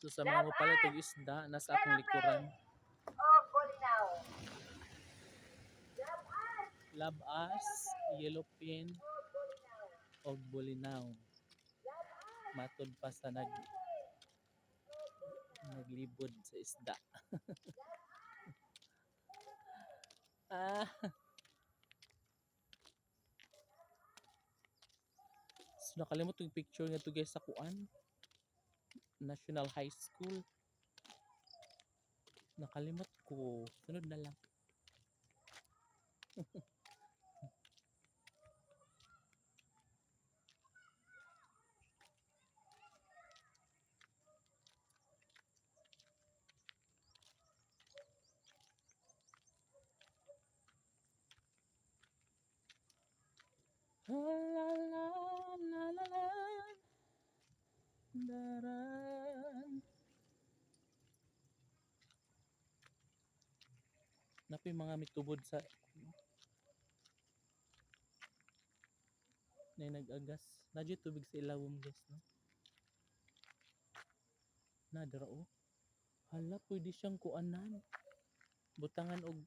So sa mga mapala itong isda, nasa akong likuran. Labas, yellowfin, o bulinaw. Matod pa sa nag naglibod sa isda. ah. So, nakalimot yung picture nga to guys sa kuan. National High School. Nakalimot ko. Sunod na lang. La la la la la la. Daran. Napi mga mitubod sa na nag-agas. Nadyo tubig sa ilawom guys, no? Nadara oh. Hala, pwede siyang kuanan. Butangan og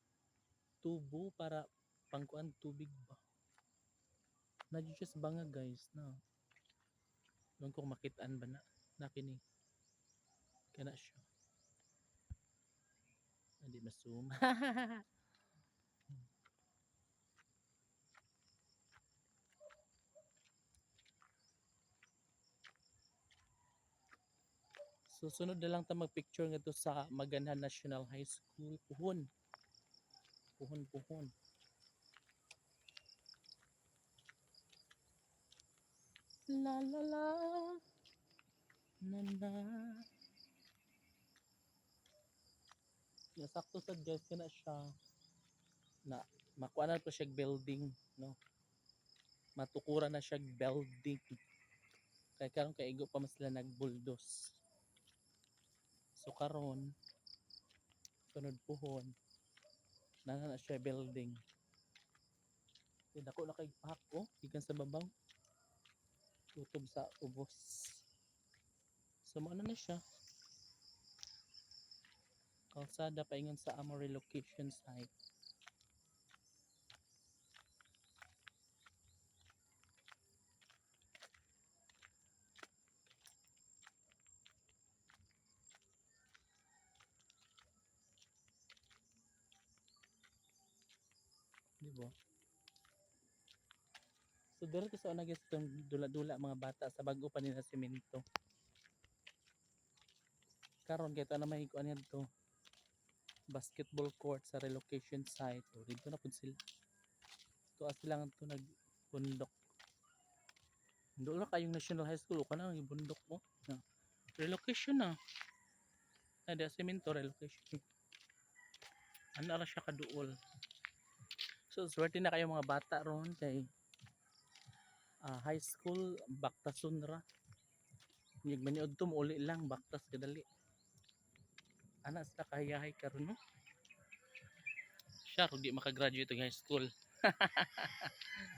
tubo para pangkuan tubig ba. Nadyo siya sa banga guys, no? Doon ko makitaan ba na? Nakini. Kana siya. Masum. Susunod na lang ta magpicture nga sa Maganhan National High School. Puhon. Puhon, puhon. La la la. Na na. Ya, sakto sa guys kana siya na makuha na to siya building no? Matukuran na siya building. Kay karon kay igo pa mas sila nagbulldoze. So karon sunod puhon na na siya building. Kay dako na kay pahak oh gikan sa babaw. Tutob sa ubos. So na siya kalsada paingon sa amo relocation site. Di ba? So dito sa una guys itong dula-dula mga bata sa bago pa nila semento karon kay na may kuan to basketball court sa relocation site. O dito na pud sila. To as lang to nagbundok. Doon na kayong national high school. O ka na bundok mo. Na relocation na na di semento relocation. Ano ra siya kaduol. So swerte na kayo mga bata ron kay ah, high school baktasun ra Yung maniod to uli lang baktas kadali anak sila kahayahay karon no? Siya di makagraduate ng high school